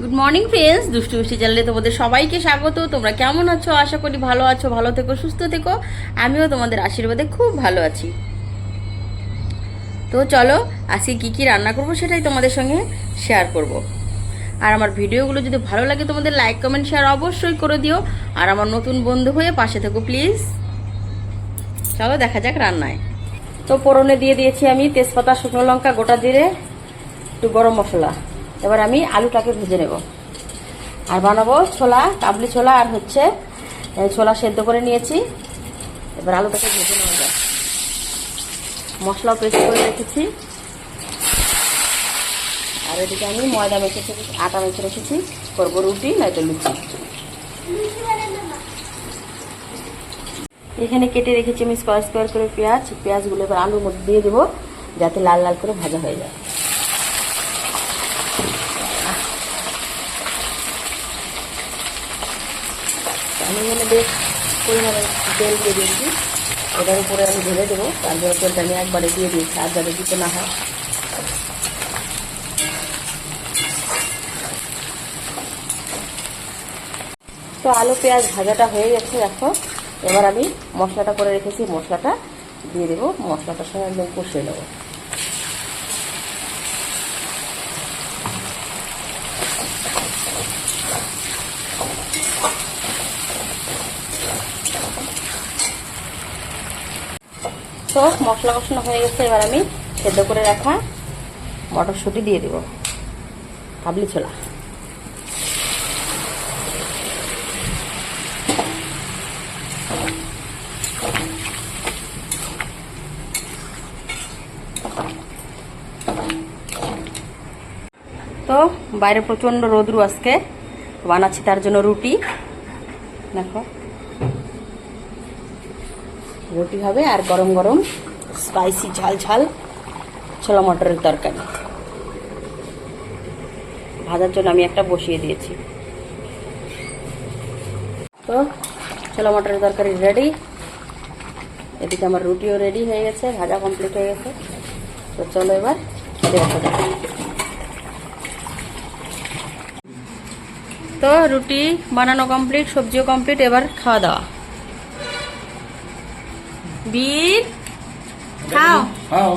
Good morning friends দুষ্টু মিষ্টি চ্যানেলে তোমাদের সবাইকে স্বাগত। তোমরা কেমন আছো? আশা করি ভালো আছো, ভালো থেকো, সুস্থ থেকো। আমিও তোমাদের আশীর্বাদে খুব ভালো আছি। তো চলো, আজকে কী কী রান্না করব সেটাই তোমাদের সঙ্গে শেয়ার করব। আর আমার ভিডিওগুলো যদি ভালো লাগে, তোমাদের লাইক কমেন্ট শেয়ার অবশ্যই করে দিও। আর আমার নতুন বন্ধু হয়ে পাশে থেকো প্লিজ চলো, দেখা যাক রান্নায়। তো পরনে দিয়ে দিয়েছি আমি তেজপাতা, শুকনো লঙ্কা, গোটা জিরে, একটু গরম মশলা। এবার আমি আলুটাকে ভেজে নেব। আর বানাবো ছোলা, কাবলি ছোলা, আর হচ্ছে ছোলা সেদ্ধ করে নিয়েছি। এবার আলুটাকে ভেজে নেওয়া যায় মশলাও পেস্ট করে রেখেছি। আর এদিকে আমি ময়দা মেখে আটা মেখে রেখেছি, করব রুটি, নয়তো লুচি। এখানে কেটে রেখেছি আমি স্কোয়ার স্কোয়ার করে পেঁয়াজ। পেঁয়াজগুলো এবার আলুর মধ্যে দিয়ে দেবো, যাতে লাল লাল করে ভাজা হয়ে যায়। আমি এখানে বেশ পরিমাণে তেল দিয়ে দিয়েছি। এটার উপরে আমি ঢেলে দেবো। তারপরে তেলটা আমি একবারে দিয়ে দিয়েছি, আর যাতে দিতে না হয়। তো আলু, পেঁয়াজ ভাজাটা হয়ে গেছে দেখো এবার আমি মশলাটা করে রেখেছি, মশলাটা দিয়ে দেবো। মশলাটার সঙ্গে একদম কষিয়ে নেব। তো মশলা কষানো হয়ে গেছে, এবার আমি সেদ্ধ করে রাখা মটরশুঁটি দিয়ে দেবো। কাবলি ছোলা। তো বাইরে প্রচণ্ড রোদ্রু আজকে, বানাচ্ছি তার জন্য রুটি। দেখো। রুটি হবে আর গরম গরম স্পাইসি ঝাল ঝাল ছোলা মটরের তরকারি। ভাজার জন্য আমি একটা বসিয়ে দিয়েছি। তো ছোলা মটরের তরকারি রেডি এদিকে আমার রুটিও রেডি হয়ে গেছে, ভাজা কমপ্লিট হয়ে গেছে। তো চলো এবার তো রুটি বানানো কমপ্লিট সবজিও কমপ্লিট এবার খাওয়া দাওয়া। বীর খাও। খাও।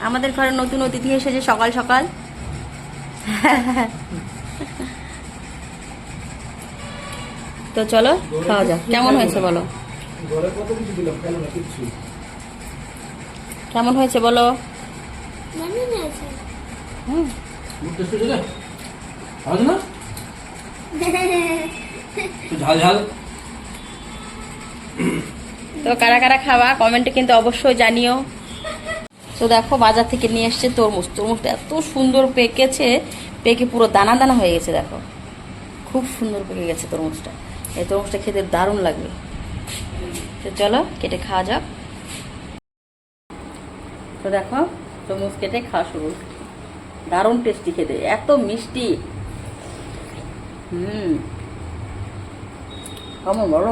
আমাদের ঘরে নতুন অতিথি এসেছে সকাল সকাল। তো চলো খাওয়া যাক। কেমন হয়েছে বলো? ঘরে কত কিছু দিলাম? কেন না কিচ্ছু। কেমন হয়েছে বলো? ঝাল ঝাল। তো কারা কারা খাওয়া কমেন্টে কিন্তু অবশ্যই জানিও। তো দেখো, বাজার থেকে নিয়ে এসছে তরমুজ। তরমুজটা এত সুন্দর পেকেছে, পেকে পুরো দানা দানা হয়ে গেছে, দেখো। খুব সুন্দর পেকে গেছে তরমুজটা। এই তরমুজটা খেতে দারুণ লাগবে। তো চলো, কেটে খাওয়া যাক। তো দেখো, তরমুজ কেটে খাওয়া শুরু। দারুণ টেস্টি খেতে, এত মিষ্টি। হুম। কেমন বড়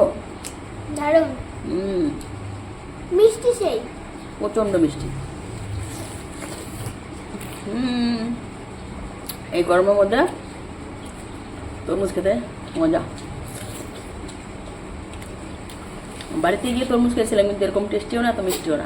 দারুণ। মিষ্টি সেই। প্রচণ্ড মিষ্টি। হুম। এই গরমের মধ্যে তরমুজ খেতে মজা। বাড়িতে গিয়ে তরমুজ খেয়েছিলাম কিন্তু এরকম টেস্টিও না তো মিষ্টিও না।